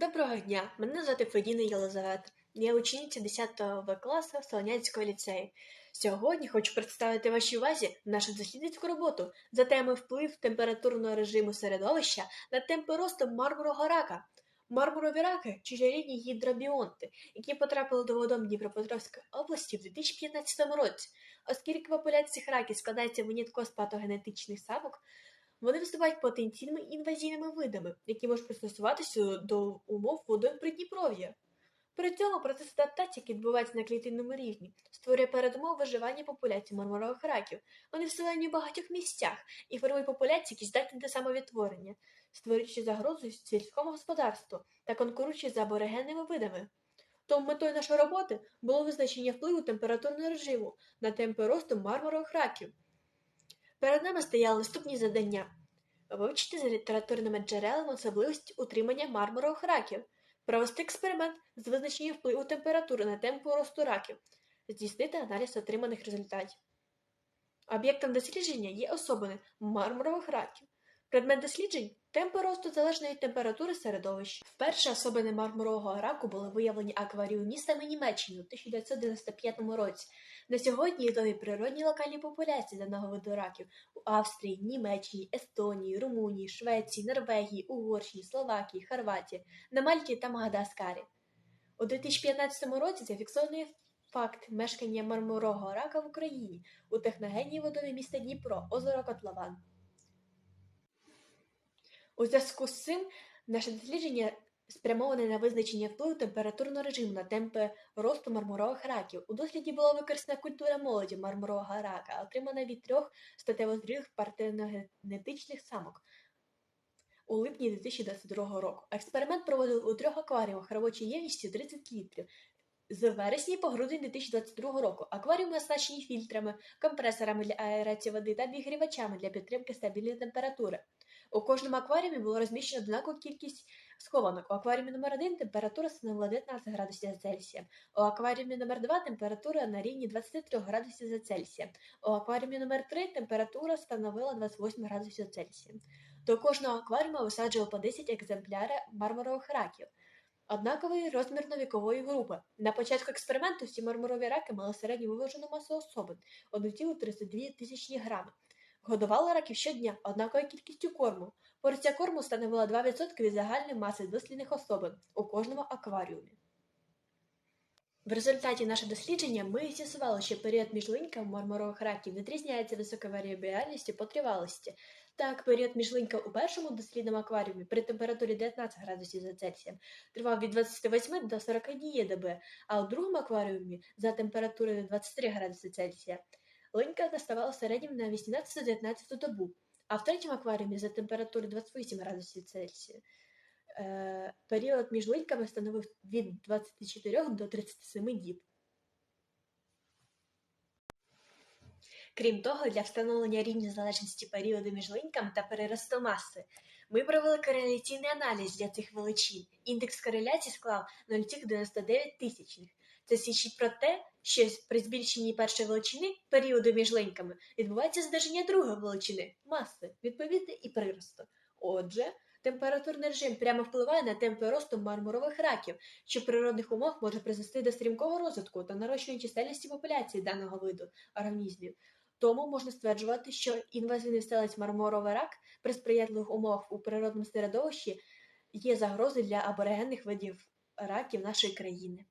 Доброго дня, мене звати Федіна Єлизавета. Я учениця 10 В класу Солонянського ліцею. Сьогодні хочу представити вашій увазі нашу дослідницьку роботу за темою вплив температурного режиму середовища на темпи росту мармурового рака. Мармурові раки чужорідні гідробіонти, які потрапили до водом Дніпропетровської області в 2015 році. Оскільки популяція цих раків складається винятково з патогенетичних самок, вони виступають потенційними інвазійними видами, які можуть пристосуватися до умов водойм Придніпров'я. При цьому процес адаптації, який відбувається на клітинному рівні, створює передумов виживання популяції мармурових раків. Вони вселені в багатьох місцях і формують популяції, які здатні до самовідтворення, створюючи загрозу сільському господарству та конкуруючи за аборигенними видами. Тому метою нашої роботи було визначення впливу температурного режиму на темпи росту мармурових раків. Перед нами стояли наступні завдання: вивчити за літературними джерелами особливості утримання мармурових раків, провести експеримент з визначення впливу температури на темпу росту раків, здійснити аналіз отриманих результатів. Об'єктом дослідження є особини мармурових раків. Предмет досліджень темпи росту залежно від температури середовища. Вперше особини мармурового раку були виявлені акваріумістами Німеччини у 1995 році. На сьогодні відомі природні локальні популяції даного виду раків у Австрії, Німеччині, Естонії, Румунії, Швеції, Норвегії, Угорщині, Словакії, Хорватії, на Мальті та Магадаскарі. У 2015 році зафіксований факт мешкання мармурового рака в Україні у техногенній водові міста Дніпро, озеро Котлован. У зв'язку з цим наше дослідження спрямоване на визначення впливу температурного режиму на темпи росту мармурових раків. У досліді була використана культура молоді мармурового рака, отримана від трьох статево зрілих партеногенетичних самок у липні 2022 року. Експеримент проводили у трьох акваріумах робочою ємністю 30 літрів. З вересня по грудень 2022 року акваріуми оснащені фільтрами, компресорами для аерації води та обігрівачами для підтримки стабільної температури. У кожному акваріумі було розміщено однакову кількість схованок. У акваріумі номер 1 температура становила 19 градусів за Цельсієм. У акваріумі номер 2 температура на рівні 23 градусів за Цельсієм. У акваріумі номер 3 температура становила 28 градусів за Цельсієм. До кожного акваріума висаджували по 10 екземплярів мармурових раків. Однакової розмірно-вікової групи. На початку експерименту всі мармурові раки мали середню виважену масу особин 1,32 тисячні грами. Годували раків щодня однаковою кількістю корму. Порція корму становила 2% від загальної маси дослідних особин у кожному акваріумі. В результаті нашого дослідження ми з'ясували, що період між линьками мармурових раків відрізняється високою варіабільністю по тривалості. Так, період між линька у першому дослідному акваріумі при температурі 19 градусів за Цельсієм тривав від 28 до 41 доби, а у другому акваріумі за температурою 23 градуси Цельсія линька наставала середньо на 18-19 добу, а в третьому акваріумі за температурою 28 градусів Цельсія е, період між линьками становив від 24 до 37 діб. Крім того, для встановлення рівня залежності періоду між линьками та переросту маси ми провели кореляційний аналіз для цих величин. Індекс кореляції склав 0,99 тисячних. Це свідчить про те, що при збільшенні першої величини періоду між линьками відбувається здержання другої величини маси, відповідно і приросту. Отже, температурний режим прямо впливає на темпи росту мармурових раків, що в природних умовах може призвести до стрімкого розвитку та нарощування чисельності популяції даного виду організмів. Тому можна стверджувати, що інвазивний стелець мармуровий рак при сприятливих умовах у природному середовищі є загрозою для аборигенних видів раків нашої країни.